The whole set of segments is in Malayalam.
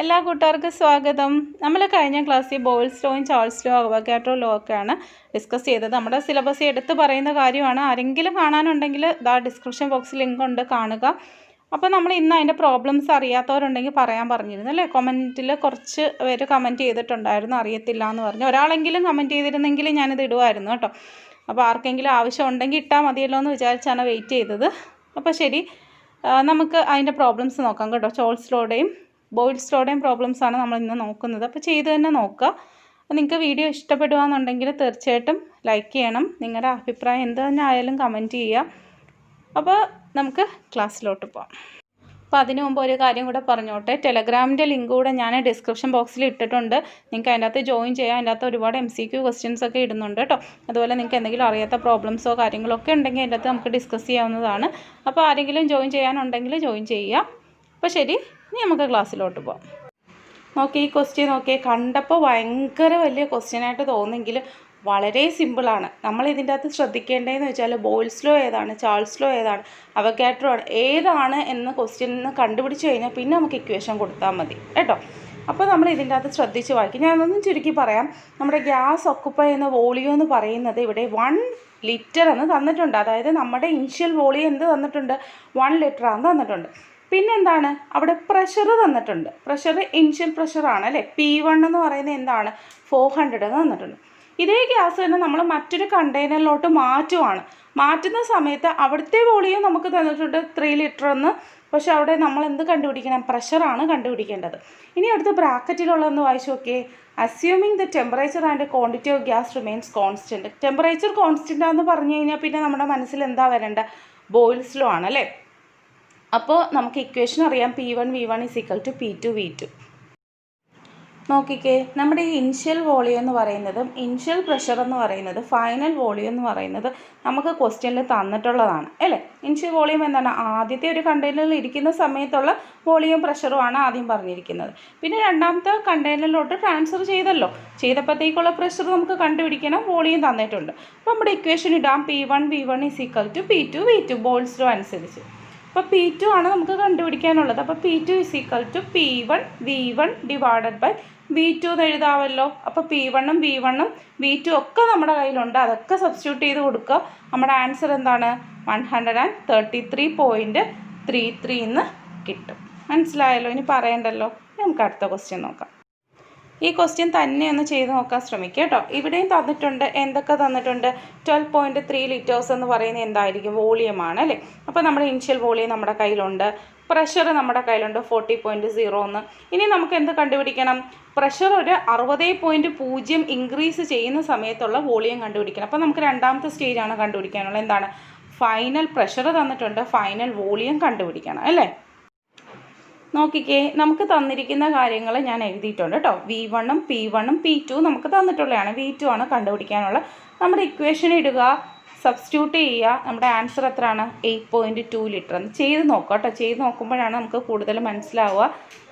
എല്ലാ കൂട്ടുകാർക്കും സ്വാഗതം. നമ്മൾ കഴിഞ്ഞ ക്ലാസ്സിൽ ബോയിൽസ് ലോയും ചാൾസ് ലോ ഒക്കെയാണ് ഡിസ്കസ് ചെയ്തത്. നമ്മുടെ സിലബസ് എടുത്ത് പറയുന്ന കാര്യമാണ്. ആരെങ്കിലും കാണാനുണ്ടെങ്കിൽ ദാ ഡിസ്ക്രിപ്ഷൻ ബോക്സിൽ ലിങ്ക് ഉണ്ട് കാണുക. അപ്പോൾ നമ്മൾ ഇന്ന് അതിന്റെ പ്രോബ്ലംസ് അറിയാത്തവരുണ്ടെങ്കിൽ പറയാൻ പറഞ്ഞിരുന്നു അല്ലേ? കമന്റിൽ കുറച്ച് പേര് കമന്റ് ചെയ്തിട്ടുണ്ടായിരുന്നു. അറിയത്തില്ല എന്ന് പറഞ്ഞു. ഒരാളെങ്കിലും കമന്റ് ചെയ്തിരുന്നെങ്കിൽ ഞാനിത് ഇടുമായിരുന്നു കേട്ടോ. അപ്പോൾ ആർക്കെങ്കിലും ആവശ്യം ഉണ്ടെങ്കിൽ ഇട്ടാൽ മതിയല്ലോ എന്ന് വിചാരിച്ചാണ് വെയിറ്റ് ചെയ്തത്. അപ്പോൾ ശരി. നമുക്ക് അതിന്റെ പ്രോബ്ലംസ് നോക്കാം കേട്ടോ. ചോൾസ്ലോയുടെയും ബോയിൽസ്ലോയുടെയും പ്രോബ്ലംസാണ് നമ്മൾ ഇന്ന് നോക്കുന്നത്. അപ്പോൾ ചെയ്ത് തന്നെ നോക്കുക. നിങ്ങൾക്ക് വീഡിയോ ഇഷ്ടപ്പെടുകയെന്നുണ്ടെങ്കിൽ തീർച്ചയായിട്ടും ലൈക്ക് ചെയ്യണം. നിങ്ങളുടെ അഭിപ്രായം എന്ത് തന്നെ ആയാലും കമന്റ് ചെയ്യുക. അപ്പോൾ നമുക്ക് ക്ലാസ്സിലോട്ട് പോകാം അപ്പോൾ അതിനു മുമ്പ് ഒരു കാര്യം കൂടെ പറഞ്ഞോട്ടെ. ടെലഗ്രാമിന്റെ ലിങ്ക് കൂടെ ഞാൻ ഡിസ്ക്രിപ്ഷൻ ബോക്സിൽ ഇട്ടിട്ടുണ്ട്. നിങ്ങൾക്ക് അതിന്റെ അകത്ത് ജോയിൻ ചെയ്യാം. അതിന്റെ അകത്ത് ഒരുപാട് എം സി ക്യു ക്വസ്റ്റ്യൻസ് ഒക്കെ ഇടുന്നുണ്ട് കേട്ടോ. അതുപോലെ നിങ്ങൾക്ക് എന്തെങ്കിലും അറിയാത്ത പ്രോബ്ലംസോ കാര്യങ്ങളോ ഒക്കെ ഉണ്ടെങ്കിൽ അതിന്റെ അകത്ത് നമുക്ക് ഡിസ്കസ് ചെയ്യാവുന്നതാണ്. അപ്പോൾ ആരെങ്കിലും ജോയിൻ ചെയ്യാനുണ്ടെങ്കിൽ ജോയിൻ ചെയ്യുക. അപ്പോൾ ശരി. ഇനി നമുക്ക് ക്ലാസ്സിലോട്ട് പോകാം നോക്കി ഈ ക്വസ്റ്റ്യൻ നോക്കിയേ കണ്ടപ്പോൾ ഭയങ്കര വലിയ ക്വസ്റ്റ്യനായിട്ട് തോന്നുമെങ്കിൽ വളരെ സിമ്പിളാണ് നമ്മൾ ഇതിന്റെ അകത്ത് ശ്രദ്ധിക്കേണ്ടതെന്ന് വെച്ചാൽ ബോയിൽസ് ലോ ഏതാണ് ചാൾസ് ലോ ഏതാണ് അവക്കാട്രോ ആണ് ഏതാണ് എന്ന് ക്വസ്റ്റ്യൻ കണ്ടുപിടിച്ച് കഴിഞ്ഞാൽ പിന്നെ നമുക്ക് ഇക്വേഷൻ കൊടുത്താൽ മതി. കേട്ടോ? അപ്പോൾ നമ്മൾ ഇതിന്റെ അകത്ത് ശ്രദ്ധിച്ച് വായിക്കും. ഞാനൊന്നും ചുരുക്കി പറയാം. നമ്മുടെ ഗ്യാസ് ഒക്കുപ്പ എന്ന വോളിയോ എന്ന് പറയുന്നത് ഇവിടെ വൺ ലിറ്റർ എന്ന് തന്നിട്ടുണ്ട്. അതായത് നമ്മുടെ ഇനിഷ്യൽ വോളിയം എന്ത് തന്നിട്ടുണ്ട്? വൺ ലിറ്റർ ആണെന്ന് തന്നിട്ടുണ്ട്. പിന്നെന്താണ്? അവിടെ പ്രഷർ തന്നിട്ടുണ്ട്. പ്രഷർ ഇനിഷ്യൽ പ്രഷറാണ് അല്ലേ? പി വൺ എന്ന് പറയുന്നത് എന്താണ്? ഫോർ ഹൺഡ്രഡ് എന്ന് തന്നിട്ടുണ്ട്. ഇതേ ഗ്യാസ് തന്നെ നമ്മൾ മറ്റൊരു കണ്ടെയ്നറിലോട്ട് മാറ്റുവാണ്. മാറ്റുന്ന സമയത്ത് അവിടുത്തെ വോളിയം നമുക്ക് തന്നിട്ടുണ്ട് ത്രീ ലിറ്റർ എന്ന്. പക്ഷേ അവിടെ നമ്മൾ എന്ത് കണ്ടുപിടിക്കണം? പ്രഷറാണ് കണ്ടുപിടിക്കേണ്ടത്. ഇനി അടുത്ത ബ്രാക്കറ്റിലുള്ളതെന്ന് വായിച്ചു നോക്കിയേ. Assuming the temperature and quantity of gas remains constant temperature constant ആണെന്ന് പറഞ്ഞു കഴിഞ്ഞാൽ പിന്നെ നമ്മുടെ മനസ്സിൽ എന്താ വരേണ്ട ബോയിൽസ് ലോ ആണ് അല്ലേ? അപ്പോൾ നമുക്ക് ഇക്വേഷൻ അറിയാം. P one V one is equal to P two V two നോക്കിക്കേ നമ്മുടെ ഈ ഇൻഷ്യൽ വോളിയം എന്ന് പറയുന്നതും ഇൻഷ്യൽ പ്രഷർ എന്ന് പറയുന്നത് ഫൈനൽ വോളിയം എന്ന് പറയുന്നത് നമുക്ക് ക്വസ്റ്റ്യനിൽ തന്നിട്ടുള്ളതാണ്. അല്ലേ? ഇൻഷ്യൽ വോളിയം എന്താണ്? ആദ്യത്തെ ഒരു കണ്ടെയ്നറിൽ ഇരിക്കുന്ന സമയത്തുള്ള വോളിയം പ്രഷറുമാണ് ആദ്യം പറഞ്ഞിരിക്കുന്നത്. പിന്നെ രണ്ടാമത്തെ കണ്ടെയ്നറിലോട്ട് ട്രാൻസ്ഫർ ചെയ്തല്ലോ. ചെയ്തപ്പോഴത്തേക്കുള്ള പ്രഷർ നമുക്ക് കണ്ടുപിടിക്കണം. വോളിയം തന്നിട്ടുണ്ട്. അപ്പോൾ നമ്മുടെ ഇക്വേഷൻ ഇടാം. P one V one is equal to P two V two Boyle's അനുസരിച്ച്. അപ്പോൾ പി ടു ആണ് നമുക്ക് കണ്ടുപിടിക്കാനുള്ളത്. അപ്പോൾ P two is equal to P one V one divided by V two എന്ന് എഴുതാമല്ലോ. അപ്പോൾ പി വണ്ണും വി വണ്ണും വി ടു ഒക്കെ നമ്മുടെ കയ്യിലുണ്ട്. അതൊക്കെ സബ്സ്റ്റിറ്റ്യൂട്ട് ചെയ്ത് കൊടുക്കുക. നമ്മുടെ ആൻസർ എന്താണ്? One hundred and thirty three point three three എന്ന് കിട്ടും. മനസ്സിലായല്ലോ? ഇനി പറയണ്ടല്ലോ? നമുക്ക് അടുത്ത ക്വസ്റ്റ്യൻ നോക്കാം. ഈ ക്വസ്റ്റ്യൻ തന്നെ ഒന്ന് ചെയ്ത് നോക്കാൻ ശ്രമിക്കുക കേട്ടോ. ഇവിടെയും തന്നിട്ടുണ്ട്. എന്തൊക്കെ തന്നിട്ടുണ്ട്? ട്വൽവ് പോയിന്റ് ത്രീ ലിറ്റേഴ്സ് എന്ന് പറയുന്നത് എന്തായിരിക്കും? വോളിയമാണ് അല്ലേ? അപ്പോൾ നമ്മുടെ ഇനിഷ്യൽ വോളിയം നമ്മുടെ കയ്യിലുണ്ട്. പ്രഷർ നമ്മുടെ കയ്യിലുണ്ട്. ഫോർട്ടി പോയിന്റ് സീറോ എന്ന്. ഇനി നമുക്ക് എന്ത് കണ്ടുപിടിക്കണം? പ്രഷർ ഒരു അറുപത് പോയിന്റ് പൂജ്യം ഇൻക്രീസ് ചെയ്യുന്ന സമയത്തുള്ള വോളിയം കണ്ടുപിടിക്കണം. അപ്പോൾ നമുക്ക് രണ്ടാമത്തെ സ്റ്റേജാണ് കണ്ടുപിടിക്കാനുള്ളത്. എന്താണ്? ഫൈനൽ പ്രഷർ തന്നിട്ടുണ്ട്. ഫൈനൽ വോളിയം കണ്ടുപിടിക്കണം. അല്ലേ? നോക്കിക്കേ നമുക്ക് തന്നിരിക്കുന്ന കാര്യങ്ങൾ ഞാൻ എഴുതിയിട്ടുണ്ട് കേട്ടോ വി വണ്ണും പി വണ്ണും പി ടു നമുക്ക് തന്നിട്ടുള്ളതാണ്. വി ടു ആണ് കണ്ടുപിടിക്കാനുള്ള. നമ്മുടെ ഇക്വേഷൻ ഇടുക സബ്സ്റ്റിറ്റ്യൂട്ട് ചെയ്യുക നമ്മുടെ ആൻസർ എത്രയാണ്? എയ്റ്റ് പോയിന്റ് ടു ലിറ്റർ എന്ന് ചെയ്ത് നോക്കുക കേട്ടോ ചെയ്ത് നോക്കുമ്പോഴാണ് നമുക്ക് കൂടുതൽ മനസ്സിലാവുക.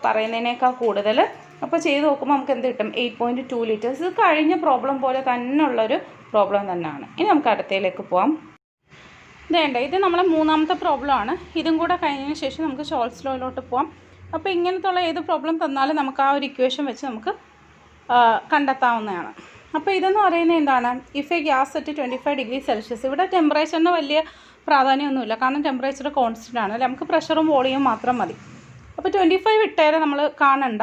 പറയുന്നതിനേക്കാൾ കൂടുതൽ. അപ്പോൾ ചെയ്ത് നോക്കുമ്പോൾ നമുക്ക് എന്ത് കിട്ടും? എയ്റ്റ് പോയിന്റ് ടു ലിറ്റേഴ്സ് ഇത് കഴിഞ്ഞ പ്രോബ്ലം പോലെ തന്നെ ഉള്ളൊരു പ്രോബ്ലം തന്നെയാണ്. ഇനി നമുക്ക് അടുത്തയിലേക്ക് പോവാം. വേണ്ട ഇത് നമ്മളെ മൂന്നാമത്തെ പ്രോബ്ലം ആണ്. ഇതും കൂടെ കഴിഞ്ഞതിന് ശേഷം നമുക്ക് ഷോൾസ് ലോയിലോട്ട് പോവാം. അപ്പോൾ ഇങ്ങനത്തുള്ള ഏത് പ്രോബ്ലം തന്നാലും നമുക്ക് ആ ഒരു ഇക്വേഷൻ വെച്ച് നമുക്ക് കണ്ടെത്താവുന്നതാണ്. അപ്പോൾ ഇതെന്ന് പറയുന്നത് എന്താണ്? If a gas at twenty five degree celsius ഇവിടെ ടെമ്പറേച്ചറിന് വലിയ പ്രാധാന്യമൊന്നുമില്ല. കാരണം ടെമ്പറേച്ചർ കോൺസ്റ്റന്റ് ആണ്. നമുക്ക് പ്രഷറും വോളിയും മാത്രം മതി. അപ്പോൾ ട്വന്റി ഫൈവ് ഇട്ടേരെ നമ്മൾ കാണണ്ട.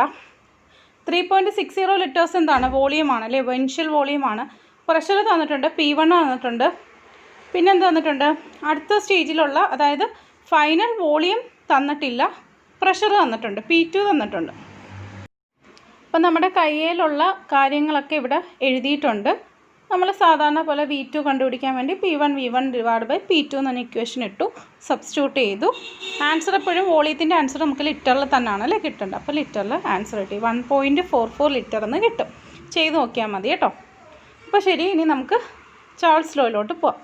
Three point six zero litres എന്താണ്? വോളിയമാണ് അല്ലേ? വെൻഷ്യൽ വോളിയമാണ് പ്രഷർ തന്നിട്ടുണ്ട് പി വൺ തന്നിട്ടുണ്ട്. പിന്നെ എന്ത് തന്നിട്ടുണ്ട്? അടുത്ത സ്റ്റേജിലുള്ള അതായത് ഫൈനൽ വോളിയം തന്നിട്ടില്ല. പ്രഷർ തന്നിട്ടുണ്ട് പി ടു തന്നിട്ടുണ്ട്. അപ്പം നമ്മുടെ കയ്യിലുള്ള കാര്യങ്ങളൊക്കെ ഇവിടെ എഴുതിയിട്ടുണ്ട്. നമ്മൾ സാധാരണ പോലെ വി ടു കണ്ടുപിടിക്കാൻ വേണ്ടി P one V one divide by P two എന്ന ഇക്വേഷൻ ഇട്ടു സബ്സ്റ്റിറ്റ്യൂട്ട് ചെയ്തു. ആൻസർ എപ്പോഴും വോളിയത്തിന്റെ ആൻസർ നമുക്ക് ലിറ്ററിൽ തന്നെയാണ് അല്ലേ കിട്ടേണ്ടത്. അപ്പോൾ ലിറ്ററിൽ ആൻസർ കിട്ടി. One point four four litre എന്ന് കിട്ടും. ചെയ്ത് നോക്കിയാൽ മതി കേട്ടോ. അപ്പോൾ ശരി ഇനി നമുക്ക് ചാൾസ് ലോയിലോട്ട് പോവാം.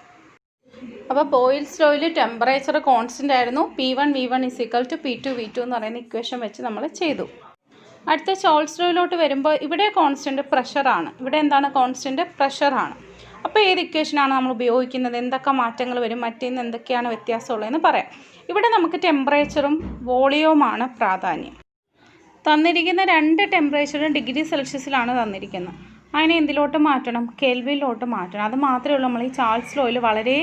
അപ്പോൾ ബോയിൽസ് ലോയിൽ ടെമ്പറേച്ചർ കോൺസ്റ്റന്റ് ആയിരുന്നു. P one V one is equal to P two V two എന്ന് പറയുന്ന ഇക്വേഷൻ വെച്ച് നമ്മൾ ചെയ്തു. അടുത്ത ചോൾസ് ലോയിലോട്ട് വരുമ്പോൾ ഇവിടെ കോൺസ്റ്റന്റ് പ്രഷറാണ് ഇവിടെ എന്താണ് കോൺസ്റ്റന്റ് പ്രഷറാണ് അപ്പോൾ ഏത് ഇക്വേഷനാണ് നമ്മൾ ഉപയോഗിക്കുന്നത്? എന്തൊക്കെ മാറ്റങ്ങൾ വരും? മറ്റേന്ന് എന്തൊക്കെയാണ് വ്യത്യാസമുള്ളതെന്ന് പറയാം. ഇവിടെ നമുക്ക് ടെമ്പറേച്ചറും വോളിയവുമാണ് പ്രാധാന്യം. തന്നിരിക്കുന്ന രണ്ട് ടെമ്പറേച്ചറും ഡിഗ്രി സെൽഷ്യസിലാണ് തന്നിരിക്കുന്നത്. അതിനെ എന്തിലോട്ട് മാറ്റണം? കെൽവിലോട്ട് മാറ്റണം. അത് മാത്രമേ ഉള്ളൂ നമ്മൾ ഈ ചാൾസ് ലോയിൽ വളരെ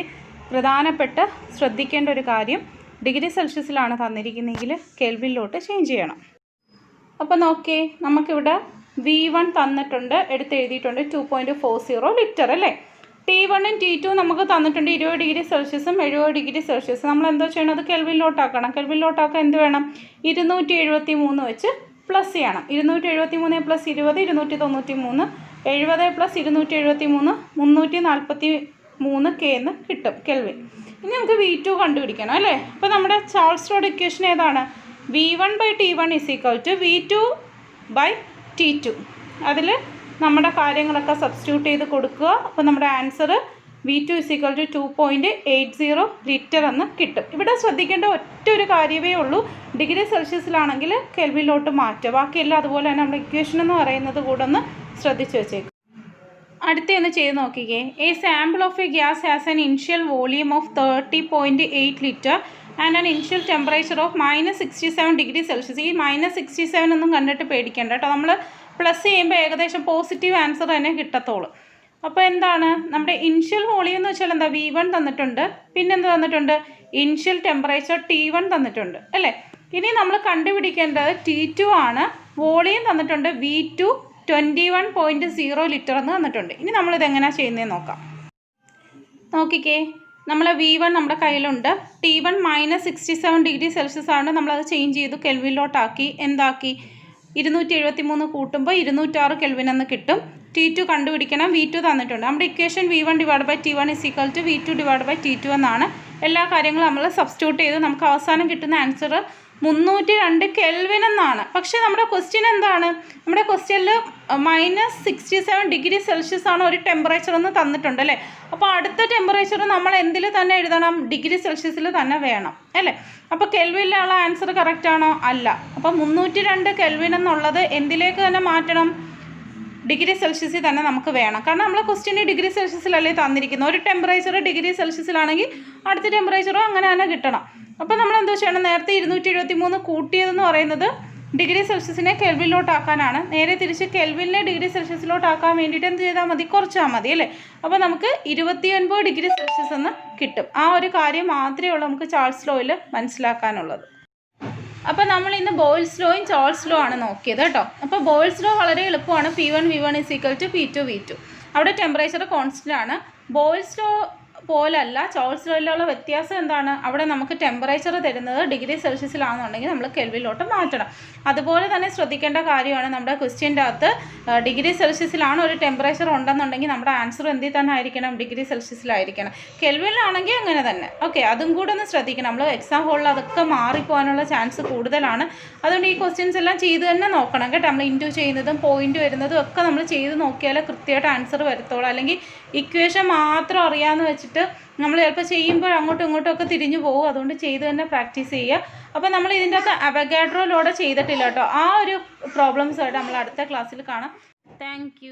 പ്രധാനപ്പെട്ട ശ്രദ്ധിക്കേണ്ട ഒരു കാര്യം ഡിഗ്രി സെൽഷ്യസിലാണ് തന്നിരിക്കുന്നതെങ്കിൽ കെൽവിനിലോട്ട് ചേഞ്ച് ചെയ്യണം. അപ്പോൾ നോക്കേ നമുക്കിവിടെ വി വൺ തന്നിട്ടുണ്ട് എടുത്ത് എഴുതിയിട്ടുണ്ട് two point four zero litre അല്ലേ ടി വണ്ണും ടി ടു നമുക്ക് തന്നിട്ടുണ്ട് ഇരുപത് ഡിഗ്രി സെൽഷ്യസും എഴുപത് ഡിഗ്രി സെൽഷ്യസും. നമ്മൾ എന്തോ ചെയ്യണം? അത് കെൽവിനിലോട്ടാക്കണം കെൽവിനിലോട്ടാക്കാൻ എന്ത് വേണം? ഇരുന്നൂറ്റി എഴുപത്തി മൂന്ന് വെച്ച് പ്ലസ് ചെയ്യണം. ഇരുന്നൂറ്റി എഴുപത്തി മൂന്ന് പ്ലസ് ഇരുപത് ഇരുന്നൂറ്റി തൊണ്ണൂറ്റി മൂന്ന് എഴുപത് പ്ലസ് ഇരുന്നൂറ്റി എഴുപത്തി മൂന്ന് മുന്നൂറ്റി നാൽപ്പത്തി മൂന്ന് കെ എന്ന് കിട്ടും കെൽവിൻ ഇനി നമുക്ക് വി ടു കണ്ടുപിടിക്കണം അല്ലേ? അപ്പോൾ നമ്മുടെ ചാൾസ് റോഡ് ഇക്വേഷൻ ഏതാണ്? V one by T one is equal to V two by T two അതിൽ നമ്മുടെ കാര്യങ്ങളൊക്കെ സബ്സ്റ്റിറ്റ്യൂട്ട് ചെയ്ത് കൊടുക്കുക. അപ്പോൾ നമ്മുടെ answer V two is equal to two point eight zero litre എന്ന് കിട്ടും. ഇവിടെ ശ്രദ്ധിക്കേണ്ട ഒറ്റ ഒരു കാര്യമേ ഉള്ളൂ. ഡിഗ്രി സെൽഷ്യസിലാണെങ്കിൽ കെൽവിലോട്ട് മാറ്റുക. ബാക്കിയെല്ലാം അതുപോലെ തന്നെ നമ്മുടെ ഇക്വേഷൻ എന്ന് പറയുന്നത് കൂടെ ഒന്ന് ശ്രദ്ധിച്ച് വെച്ചേക്കും. അടുത്തൊന്ന് ചെയ്ത് നോക്കിക്കേ. A sample of a gas has an initial volume of thirty point eight litre and an initial temperature of minus sixty seven degree celsius ഈ മൈനസ് സിക്സ്റ്റി സെവൻ ഒന്നും കണ്ടിട്ട് പേടിക്കേണ്ട കേട്ടോ. നമ്മൾ പ്ലസ് ചെയ്യുമ്പോൾ ഏകദേശം പോസിറ്റീവ് ആൻസർ തന്നെ കിട്ടത്തോളൂ. അപ്പോൾ എന്താണ്? നമ്മുടെ ഇനിഷ്യൽ വോളിയം എന്ന് വെച്ചാൽ എന്താ? വി വൺ തന്നിട്ടുണ്ട്. പിന്നെന്ത് തന്നിട്ടുണ്ട്? ഇനിഷ്യൽ ടെമ്പറേച്ചർ ടി വൺ തന്നിട്ടുണ്ട്. അല്ലേ? ഇനി നമ്മൾ കണ്ടുപിടിക്കേണ്ടത് ടി ടു ആണ്. വോളിയം തന്നിട്ടുണ്ട് V two twenty one point zero litre എന്ന് തന്നിട്ടുണ്ട് ഇനി നമ്മളിത് എങ്ങനെയാണ് ചെയ്യുന്നത് നോക്കാം. നോക്കിക്കേ നമ്മൾ വി വൺ നമ്മുടെ കയ്യിലുണ്ട്. T one minus sixty seven degree celsius ആണ് നമ്മളത് ചേഞ്ച് ചെയ്തു കെൽവിലോട്ടാക്കി എന്താക്കി? ഇരുന്നൂറ്റി എഴുപത്തി മൂന്ന് കൂട്ടുമ്പോൾ ഇരുന്നൂറ്റാറ് കെൽവിൻ എന്ന് കിട്ടും. ടി ടു കണ്ടുപിടിക്കണം വി ടു തന്നിട്ടുണ്ട്. നമ്മുടെ equation V one divide by T one is equal to V two divide by T two എന്നാണ്. എല്ലാ കാര്യങ്ങളും നമ്മൾ സബ്സ്റ്റിറ്റ്യൂട്ട് ചെയ്ത്. നമുക്ക് അവസാനം കിട്ടുന്ന ആൻസർ മുന്നൂറ്റി രണ്ട് കെൽവിൻ എന്നാണ്. പക്ഷേ നമ്മുടെ ക്വസ്റ്റ്യൻ എന്താണ്? നമ്മുടെ ക്വസ്റ്റ്യനിൽ minus sixty seven degree celsius ആണ് ഒരു ടെമ്പറേച്ചർ എന്ന് തന്നിട്ടുണ്ട് അല്ലേ? അപ്പോൾ അടുത്ത ടെമ്പറേച്ചർ നമ്മൾ എന്തിൽ തന്നെ എഴുതണം? ഡിഗ്രി സെൽഷ്യസിൽ തന്നെ വേണം അല്ലേ? അപ്പോൾ കെൽവിനിലുള്ള ആൻസർ കറക്റ്റ് ആണോ? അല്ല. അപ്പോൾ മുന്നൂറ്റി രണ്ട് കെൽവിൻ എന്നുള്ളത് എന്തിലേക്ക് തന്നെ മാറ്റണം? ഡിഗ്രി സെൽഷ്യസിൽ തന്നെ നമുക്ക് വേണം. കാരണം നമ്മൾ ക്വസ്റ്റ്യന് ഡിഗ്രി സെൽഷ്യസിലല്ലേ തന്നിരിക്കുന്നത്. ഒരു ടെമ്പറേച്ചർ ഡിഗ്രി സെൽഷ്യസിലാണെങ്കിൽ അടുത്ത ടെമ്പറേച്ചറോ അങ്ങനെ തന്നെ കിട്ടണം. അപ്പോൾ നമ്മൾ എന്താ ചെയ്യണം? നേരത്തെ ഇരുന്നൂറ്റി എഴുപത്തി മൂന്ന് കൂട്ടിയതെന്ന് പറയുന്നത് ഡിഗ്രി സെൽഷ്യസിനെ കെൽവിനിലോട്ടാക്കാനാണ് നേരെ തിരിച്ച് കെൽവിനെ ഡിഗ്രി സെൽഷ്യസിലോട്ടാക്കാൻ വേണ്ടിയിട്ട് എന്ത് ചെയ്താൽ മതി? കുറച്ചാൽ മതി അല്ലേ? അപ്പോൾ നമുക്ക് ഇരുപത്തി ഒൻപത് ഡിഗ്രി സെൽഷ്യസ് എന്ന് കിട്ടും. ആ ഒരു കാര്യം മാത്രമേ ഉള്ളൂ നമുക്ക് ചാൾസ് ലോയിൽ മനസ്സിലാക്കാനുള്ളത്. അപ്പോൾ നമ്മൾ ഇന്ന് ബോയിൽസ് ലോയും ചാൾസ് ലോ ആണ് നോക്കിയത് കേട്ടോ. അപ്പോൾ ബോയിൽസ് ലോ വളരെ എളുപ്പമാണ്. P one V one is equal to P two V two. അവിടെ ടെമ്പറേച്ചർ കോൺസ്റ്റന്റ് ആണ്. ബോയിൽസ് ലോ പോലല്ല. ചോൾസ് ലോയിലുള്ള വ്യത്യാസം എന്താണ്? അവിടെ നമുക്ക് ടെമ്പറേച്ചർ തരുന്നത് ഡിഗ്രി സെൽഷ്യസിലാണെന്നുണ്ടെങ്കിൽ നമ്മൾ കെൽവിലോട്ട് മാറ്റണം. അതുപോലെ തന്നെ ശ്രദ്ധിക്കേണ്ട കാര്യമാണ് നമ്മുടെ ക്വസ്റ്റ്യന്റെ അകത്ത് ഡിഗ്രി സെൽഷ്യസിലാണ് ഒരു ടെമ്പറേച്ചർ ഉണ്ടെന്നുണ്ടെങ്കിൽ നമ്മുടെ ആൻസർ എന്തിൽ തന്നെ ആയിരിക്കണം? ഡിഗ്രി സെൽഷ്യസിലായിരിക്കണം കെൽവിലാണെങ്കിൽ അങ്ങനെ തന്നെ. ഓക്കെ അതും കൂടെ ഒന്ന് ശ്രദ്ധിക്കണം. നമ്മൾ എക്സാം ഹോളിൽ അതൊക്കെ മാറിപ്പോകാനുള്ള ചാൻസ് കൂടുതലാണ്. അതുകൊണ്ട് ഈ ക്വസ്റ്റ്യൻസ് എല്ലാം ചെയ്ത് തന്നെ നോക്കണം കേട്ടോ. നമ്മൾ ഇന്റു ചെയ്യുന്നതും പോയിന്റ് വരുന്നതും ഒക്കെ നമ്മൾ ചെയ്ത് നോക്കിയാലേ കൃത്യമായിട്ട് ആൻസർ വരത്തുള്ളൂ. അല്ലെങ്കിൽ ഇക്വേഷൻ മാത്രം അറിയാമെന്ന് വെച്ചിട്ട് നമ്മൾ ചിലപ്പോൾ ചെയ്യുമ്പോൾ അങ്ങോട്ടും ഇങ്ങോട്ടും ഒക്കെ തിരിഞ്ഞു പോകും. അതുകൊണ്ട് ചെയ്ത് തന്നെ പ്രാക്ടീസ് ചെയ്യുക. അപ്പോൾ നമ്മൾ ഇതിന്റെ അകത്ത് അവഗാഡ്രോയിലൂടെ ചെയ്തിട്ടില്ല കേട്ടോ. ആ ഒരു പ്രോബ്ലംസ് ആയിട്ട് നമ്മൾ അടുത്ത ക്ലാസ്സിൽ കാണാം. താങ്ക്